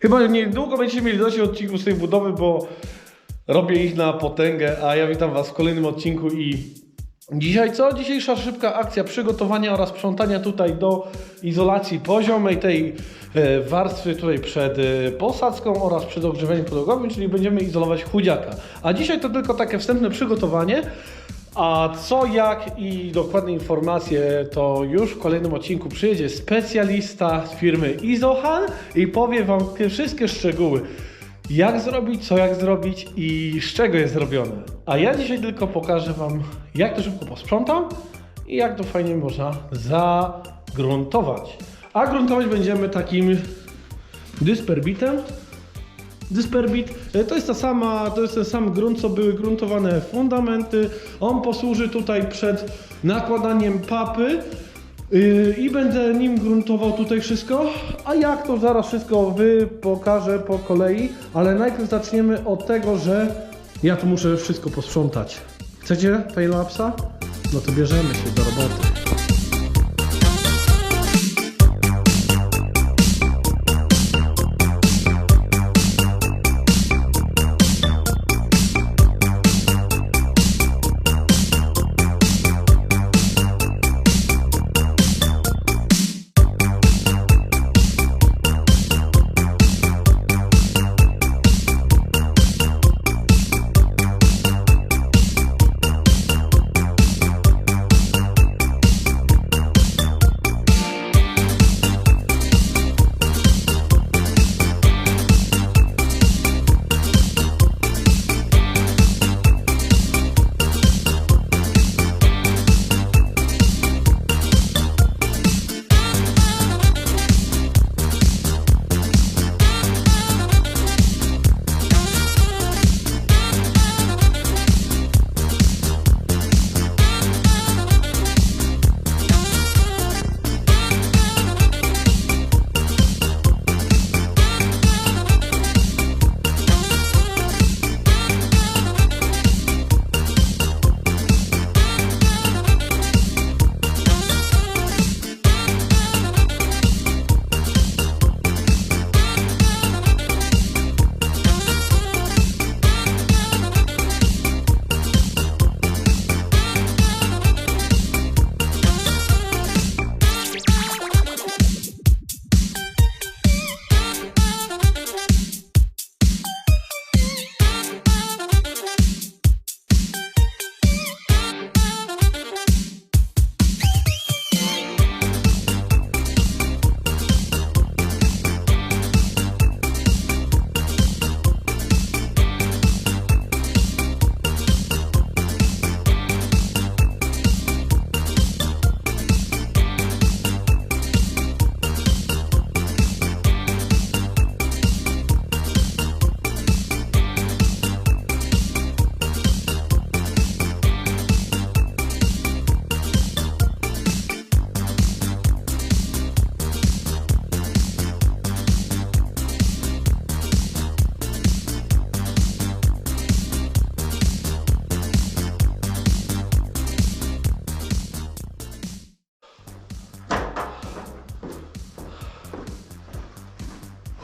Chyba niedługo będziecie mieli dość odcinków z tej budowy, bo robię ich na potęgę, a ja witam Was w kolejnym odcinku i dzisiaj co? Dzisiejsza szybka akcja przygotowania oraz sprzątania tutaj do izolacji poziomej tej e, warstwy tutaj przed e, posadzką oraz przed ogrzewaniem podłogowym, czyli będziemy izolować chudziaka. A dzisiaj to tylko takie wstępne przygotowanie, a co, jak i dokładne informacje to już w kolejnym odcinku przyjedzie specjalista z firmy Izohan i powie Wam te wszystkie szczegóły. Jak zrobić, co jak zrobić i z czego jest zrobione. A ja dzisiaj tylko pokażę Wam, jak to szybko posprzątam i jak to fajnie można zagruntować. A gruntować będziemy takim dysperbitem. Dysperbit e, to jest ta sama, to jest ten sam grunt, co były gruntowane fundamenty. On posłuży tutaj przed nakładaniem papy yy, i będę nim gruntował tutaj wszystko. A jak to zaraz wszystko wy pokażę po kolei, ale najpierw zaczniemy od tego, że ja tu muszę wszystko posprzątać. Chcecie failapsa? No to bierzemy się do roboty.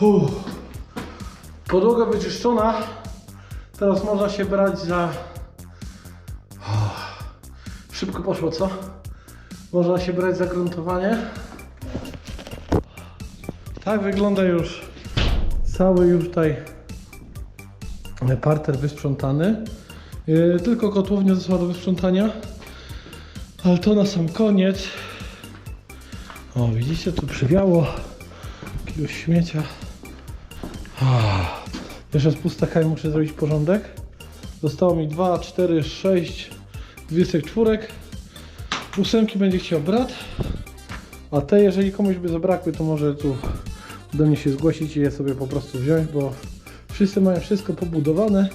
Uff. Podłoga wyczyszczona. Teraz można się brać za. Szybko poszło, co? Można się brać za gruntowanie. Tak wygląda już cały już tutaj parter wysprzątany. Yy, tylko kotłownia została do wysprzątania. Ale to na sam koniec. O, widzicie, tu przywiało jakiegoś śmiecia. Jeszcze z pustakami muszę zrobić porządek. Zostało mi 2, 4, 6 24. Ósemki będzie chciał brat. A te, jeżeli komuś by zabrakły, to może tu do mnie się zgłosić i je sobie po prostu wziąć, bo wszyscy mają wszystko pobudowane,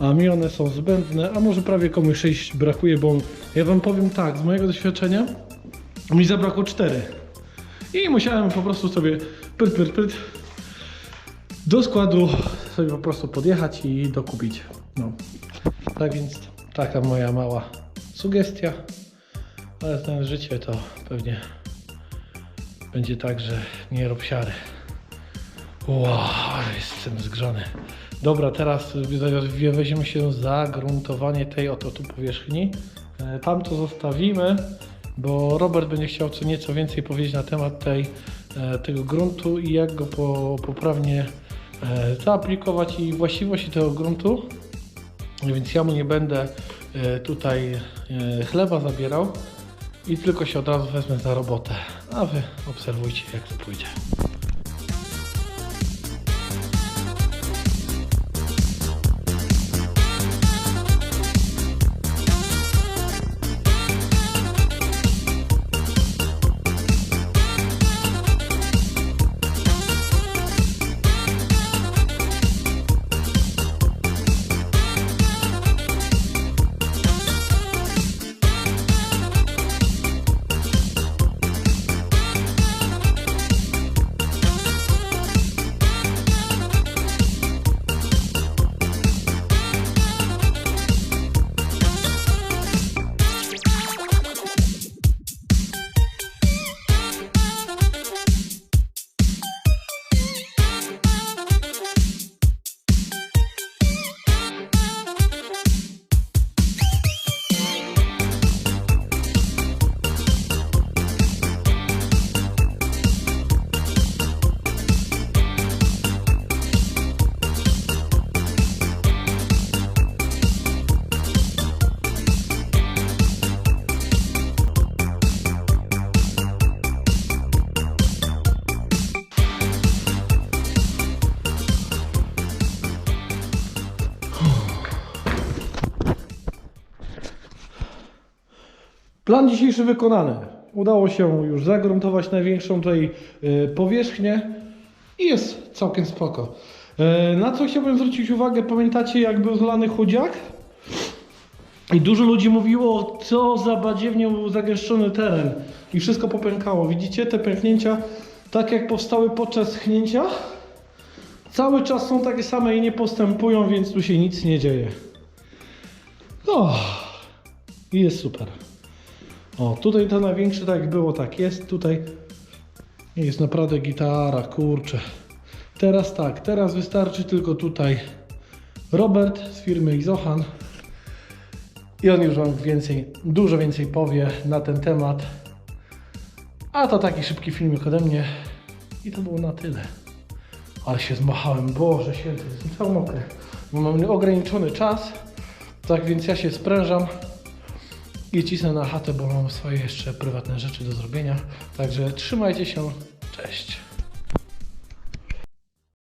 a mi one są zbędne, a może prawie komuś 6 brakuje, bo ja wam powiem tak, z mojego doświadczenia mi zabrakło 4. I musiałem po prostu sobie pyt, pyt, pyt do składu sobie po prostu podjechać i dokupić. No. Tak więc taka moja mała sugestia. Ale ten życie to pewnie będzie tak, że nie rob siary. Wow, jestem zgrzany. Dobra, teraz we- weźmiemy się za gruntowanie tej oto tu powierzchni. E, Tam to zostawimy, bo Robert będzie chciał co nieco więcej powiedzieć na temat tej, e, tego gruntu i jak go po, poprawnie zaaplikować i właściwości tego gruntu. Więc ja mu nie będę e, tutaj e, chleba zabierał i tylko się od razu wezmę za robotę. A wy obserwujcie jak to pójdzie. Plan dzisiejszy wykonany. Udało się już zagruntować największą tutaj y, powierzchnię i jest całkiem spoko. Y, Na co chciałbym zwrócić uwagę, pamiętacie jak był zlany chudziak? I dużo ludzi mówiło, co za badziewnie był zagęszczony teren i wszystko popękało. Widzicie te pęknięcia, tak jak powstały podczas schnięcia? Cały czas są takie same i nie postępują, więc tu się nic nie dzieje. O, i jest super. O, tutaj to największe tak było, tak jest. Tutaj jest naprawdę gitara, kurczę. Teraz tak, teraz wystarczy tylko tutaj Robert z firmy Izochan. I on już Wam więcej, dużo więcej powie na ten temat. A to taki szybki filmik ode mnie. I to było na tyle. Ale się zmachałem, Boże święty, jestem cały mokry. Bo mam ograniczony czas. Tak więc ja się sprężam i cisnę na chatę, bo mam swoje jeszcze prywatne rzeczy do zrobienia. Także trzymajcie się. Cześć.